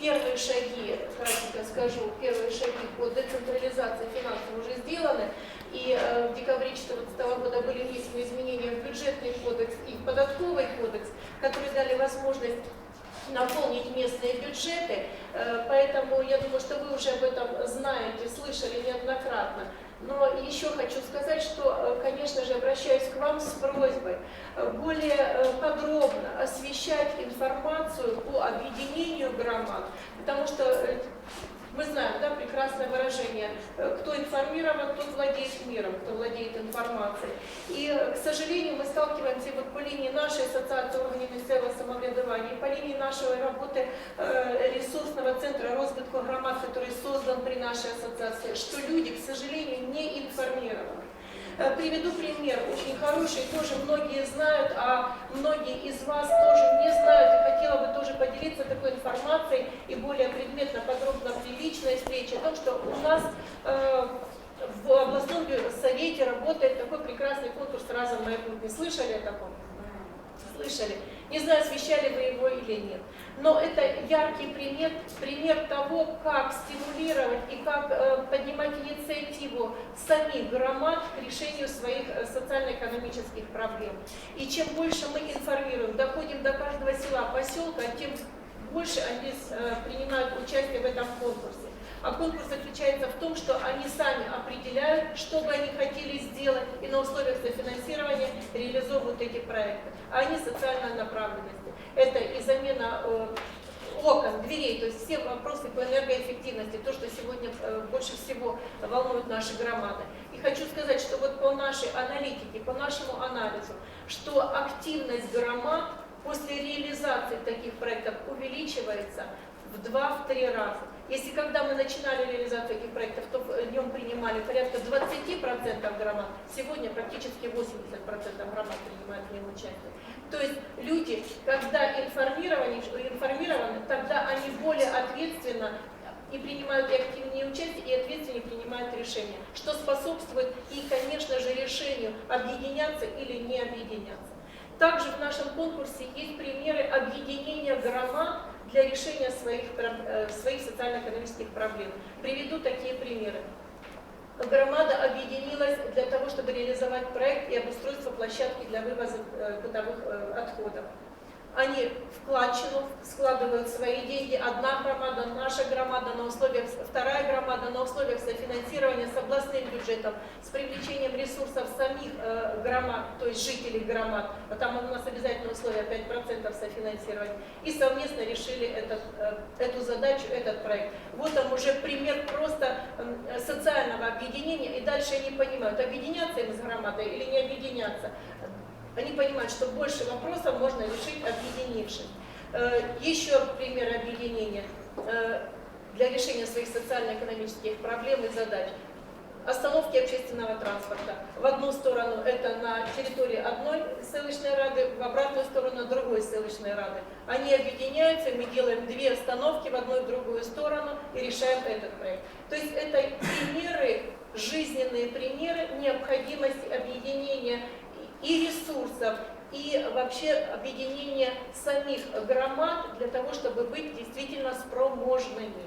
первые шаги, кратко скажу, первые шаги по децентрализации финансов уже сделаны. И э, в декабре 2014 года были внесены изменения в бюджетный кодекс и в податковый кодекс, которые дали возможность наполнить местные бюджеты. Э, Поэтому я думаю, что вы уже об этом знаете, слышали неоднократно. Но еще хочу сказать, что, э, конечно же, обращаюсь к вам с просьбой э, более подробно освещать информацию по объединению громад, потому что мы знаем, да, прекрасное выражение, э, кто информирован, тот владеет миром, кто владеет информацией. И, э, к сожалению, мы сталкиваемся вот по линии нашей ассоциации органов местного самоврядування, и по линии нашей работы э, ресурсного центра розвитку громад, который создан при нашей ассоциации, что люди, к сожалению, не информированы. Приведу пример, очень хороший, тоже многие знают, а многие из вас тоже не знают, и хотела бы тоже поделиться такой информацией и более предметно, подробно личной встрече о том, что у нас э, в областном совете работает такой прекрасный конкурс «Разом моя не слышали о таком? Слышали. Не знаю, освещали вы его или нет. Но это яркий пример, пример того, как стимулировать и как э, поднимать инициативу самих громад к решению своих э, социально-экономических проблем. И чем больше мы информируем, доходим до каждого села, поселка, тем больше они э, принимают участие в этом конкурсе. А конкурс заключается в том, что они сами определяют, что бы они хотели сделать, и на условиях софинансирования реализовывают эти проекты. А они социальной направленности. Это и замена э, окон, дверей, то есть все вопросы по энергоэффективности, то, что сегодня э, больше всего волнует наши громады. И хочу сказать, что вот по нашей аналитике, по нашему анализу, что активность громад после реализации таких проектов увеличивается в два-три раза. Если когда мы начинали реализацию таких проектов, то в нем принимали порядка 20% громад, сегодня практически 80% громад принимают в нем участие. То есть люди, когда информированы, информированы, тогда они более ответственно и принимают и активнее участие, и ответственнее принимают решения, что способствует и, конечно же, решению объединяться или не объединяться. Также в нашем конкурсе есть примеры объединения громад для решения своих, э, своих социально-экономических проблем. Приведу такие примеры. Громада объединилась для того, чтобы реализовать проект и обустройство площадки для вывоза э, бытовых э, отходов. Они вкладчину складывают свои деньги. Одна громада, наша громада на условиях, вторая громада на условиях софинансирования с областным бюджетом, с привлечением ресурсов самих э, громад, то есть жителей громад. А Там у нас обязательно условие 5% софинансирования. И совместно решили этот, э, эту задачу, этот проект. Вот там уже пример просто м, социального объединения. И дальше они понимают, объединяться им с громадой или не объединяться. Они понимают, что больше вопросов можно решить, объединившись. Э, Еще пример объединения э, для решения своих социально-экономических проблем и задач. Остановки общественного транспорта. В одну сторону это на территории одной селищной рады, в обратную сторону другой селищной рады. Они объединяются, мы делаем две остановки в одну и другую сторону и решаем этот проект. То есть это примеры, жизненные примеры необходимости объединения и ресурсов, и вообще объединения самих громад для того, чтобы быть действительно спроможными.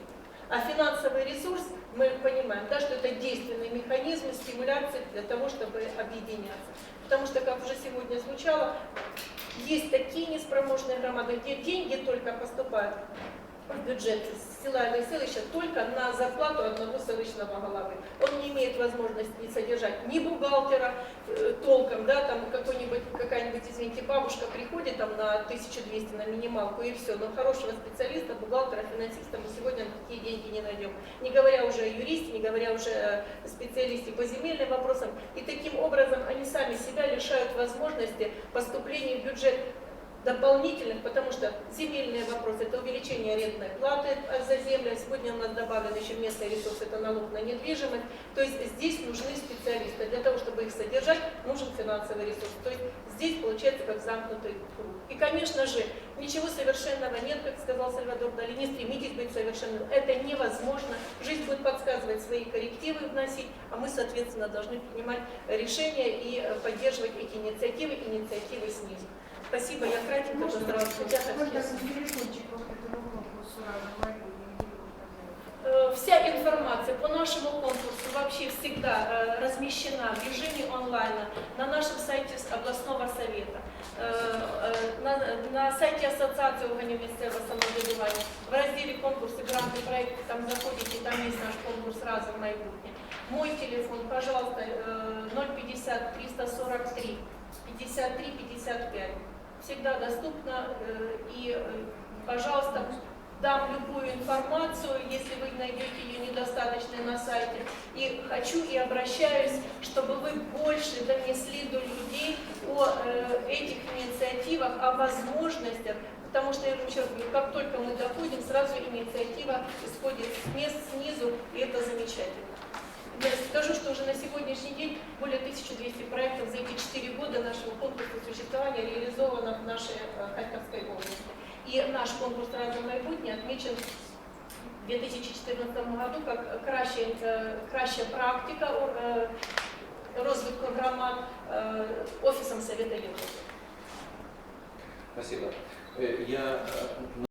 А финансовый ресурс, мы понимаем, да, что это действенный механизм стимуляции для того, чтобы объединяться. Потому что, как уже сегодня звучало, есть такие неспроможные громады, где деньги только поступают бюджет села или селища только на зарплату одного селищного головы. Он не имеет возможности содержать ни бухгалтера э, толком, да, там какой-нибудь, какая-нибудь, извините, бабушка приходит там на 1200 на минималку и все, но хорошего специалиста, бухгалтера, финансиста мы сегодня на такие деньги не найдем. Не говоря уже о юристе, не говоря уже о специалисте по земельным вопросам. И таким образом они сами себя лишают возможности поступления в бюджет дополнительных, потому что земельные вопросы, это увеличение арендной платы за землю, сегодня у нас добавлен еще местный ресурс, это налог на недвижимость. То есть здесь нужны специалисты. Для того, чтобы их содержать, нужен финансовый ресурс. То есть здесь получается как замкнутый круг. И, конечно же, ничего совершенного нет, как сказал Сальвадор Дали, не стремитесь быть совершенным. Это невозможно. Жизнь будет подсказывать свои коррективы вносить, а мы, соответственно, должны принимать решения и э, поддерживать эти инициативы, инициативы снизу. Спасибо, я кратенько Можно, можно э, Вся информация по нашему конкурсу вообще всегда э, размещена в режиме онлайн на нашем сайте областного совета, э, на, на сайте Ассоциации органов местного самоврядування, в разделе конкурсы, гранты, проекты, там заходите, там есть наш конкурс «Разом майбутнє». Мой телефон, пожалуйста, 050 343 53 55. Всегда доступно э, и, э, пожалуйста, дам любую информацию, если вы найдете ее недостаточной на сайте. И хочу и обращаюсь, чтобы вы больше донесли до людей о э, этих инициативах, о возможностях, потому что, я еще раз говорю, как только мы доходим, сразу инициатива исходит с мест снизу, и это замечательно Я скажу, что уже на сегодняшний день более 1200 проектов за эти 4 года нашего конкурса существования реализовано в нашей э, Харьковской области. И наш конкурс «Разом майбутнє» отмечен в 2014 году как краща, е, краща практика е, розвитку громад е, Офісом Совета Європи. Спасибо. Э, Я э,